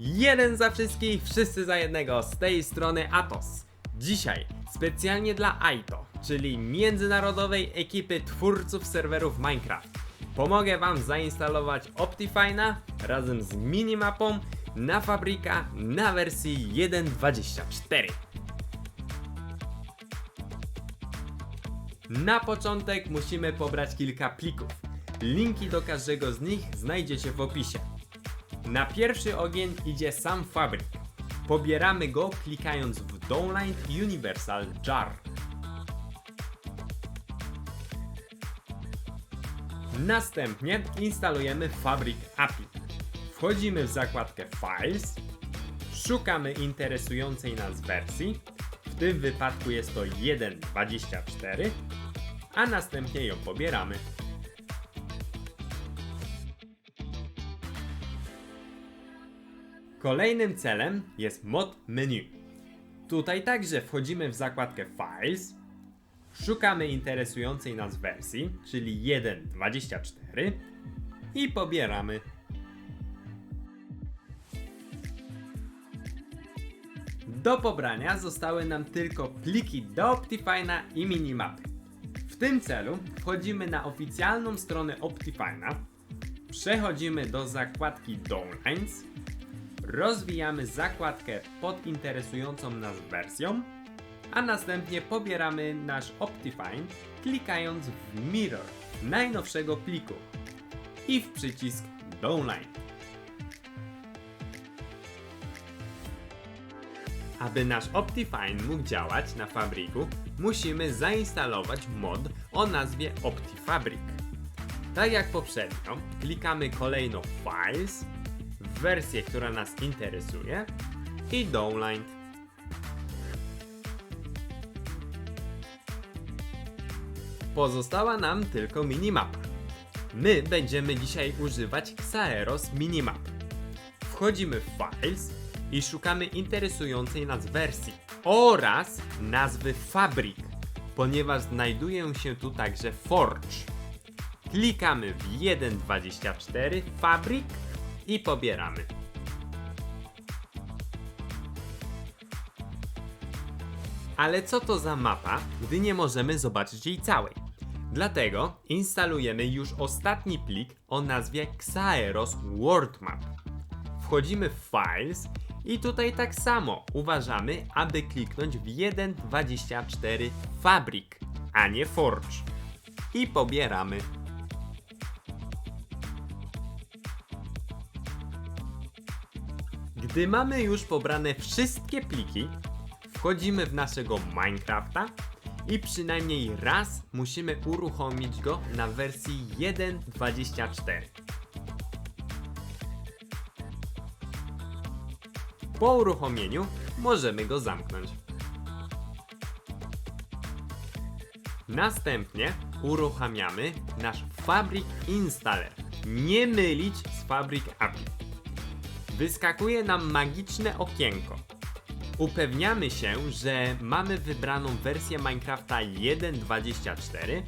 Jeden za wszystkich, wszyscy za jednego, z tej strony Atos. Dzisiaj specjalnie dla Aito, czyli międzynarodowej ekipy twórców serwerów Minecraft. Pomogę Wam zainstalować Optifine'a razem z minimapą na fabryka na wersji 1.24. Na początek musimy pobrać kilka plików. Linki do każdego z nich znajdziecie w opisie. Na pierwszy ogień idzie sam fabryk. Pobieramy go klikając w Downline Universal Jar. Następnie instalujemy Fabric API. Wchodzimy w zakładkę Files, szukamy interesującej nas wersji, w tym wypadku jest to 1.24, a następnie ją pobieramy. Kolejnym celem jest mod menu. Tutaj także wchodzimy w zakładkę Files, szukamy interesującej nas wersji, czyli 1.24 i pobieramy. Do pobrania zostały nam tylko pliki do Optifine'a i minimapy. W tym celu wchodzimy na oficjalną stronę Optifine'a, przechodzimy do zakładki Downlines, rozwijamy zakładkę pod interesującą nas wersją, a następnie pobieramy nasz Optifine klikając w Mirror najnowszego pliku i w przycisk Downline. Aby nasz Optifine mógł działać na fabryku, musimy zainstalować mod o nazwie OptiFabric. Tak jak poprzednio, klikamy kolejno Files, wersję, która nas interesuje i Downline. Pozostała nam tylko minimapa. My będziemy dzisiaj używać Xaeros Minimap. Wchodzimy w Files i szukamy interesującej nas wersji oraz nazwy fabryk, ponieważ znajduje się tu także Forge. Klikamy w 1.24 fabryk i pobieramy. Ale co to za mapa, gdy nie możemy zobaczyć jej całej? Dlatego instalujemy już ostatni plik o nazwie Xaeros World Map. Wchodzimy w Files i tutaj tak samo uważamy, aby kliknąć w 1.24 Fabrik, a nie Forge. I pobieramy. Gdy mamy już pobrane wszystkie pliki, wchodzimy w naszego Minecrafta i przynajmniej raz musimy uruchomić go na wersji 1.24. Po uruchomieniu możemy go zamknąć. Następnie uruchamiamy nasz Fabric Installer. Nie mylić z Fabric API. Wyskakuje nam magiczne okienko. Upewniamy się, że mamy wybraną wersję Minecrafta 1.24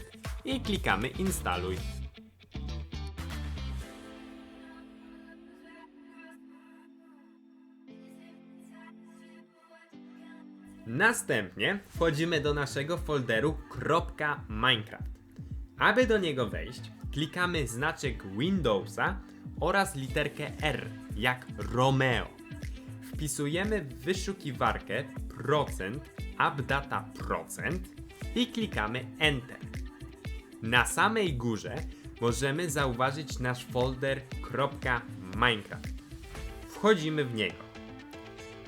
i klikamy instaluj. Następnie wchodzimy do naszego folderu .minecraft. Aby do niego wejść, klikamy znaczek Windowsa oraz literkę R jak Romeo. Wpisujemy w wyszukiwarkę procent, updata procent i klikamy Enter. Na samej górze możemy zauważyć nasz folder .minecraft. Wchodzimy w niego.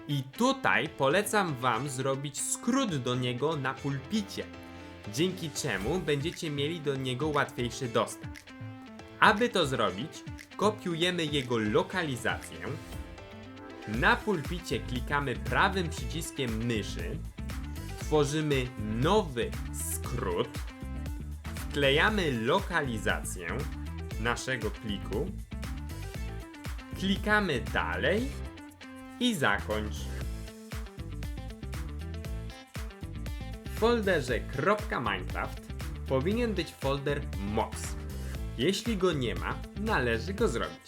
I tutaj polecam Wam zrobić skrót do niego na pulpicie, dzięki czemu będziecie mieli do niego łatwiejszy dostęp. Aby to zrobić, kopiujemy jego lokalizację. Na pulpicie klikamy prawym przyciskiem myszy, tworzymy nowy skrót, wklejamy lokalizację naszego pliku, klikamy dalej i zakończ. Folderze .minecraft powinien być folder mods. Jeśli go nie ma, należy go zrobić.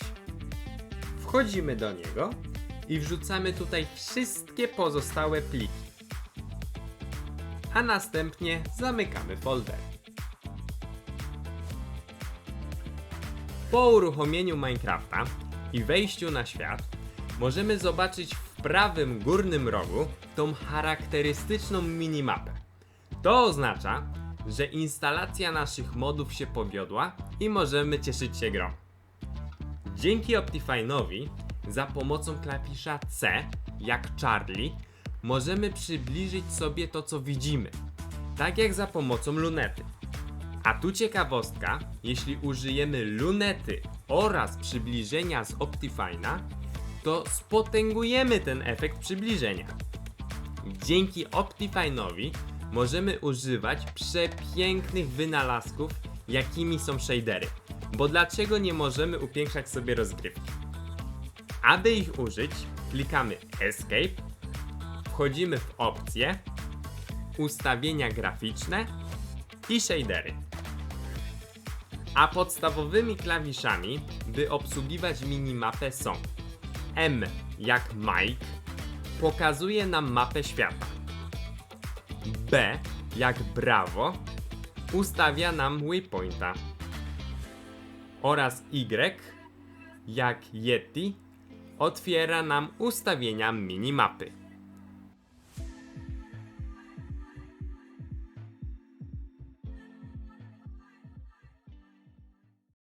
Wchodzimy do niego i wrzucamy tutaj wszystkie pozostałe pliki. A następnie zamykamy folder. Po uruchomieniu Minecrafta i wejściu na świat, możemy zobaczyć w prawym górnym rogu tą charakterystyczną minimapę. To oznacza, że instalacja naszych modów się powiodła i możemy cieszyć się grą. Dzięki Optifine'owi za pomocą klawisza C, jak Charlie, możemy przybliżyć sobie to, co widzimy, tak jak za pomocą lunety. A tu ciekawostka, jeśli użyjemy lunety oraz przybliżenia z Optifine'a, to spotęgujemy ten efekt przybliżenia. Dzięki Optifine'owi możemy używać przepięknych wynalazków, jakimi są shadery. Bo dlaczego nie możemy upiększać sobie rozgrywki? Aby ich użyć, klikamy Escape, wchodzimy w opcje, ustawienia graficzne i shadery. A podstawowymi klawiszami, by obsługiwać minimapę są M jak Mike, pokazuje nam mapę świata. B jak Bravo, ustawia nam waypointa. Oraz Y jak Yeti, otwiera nam ustawienia minimapy.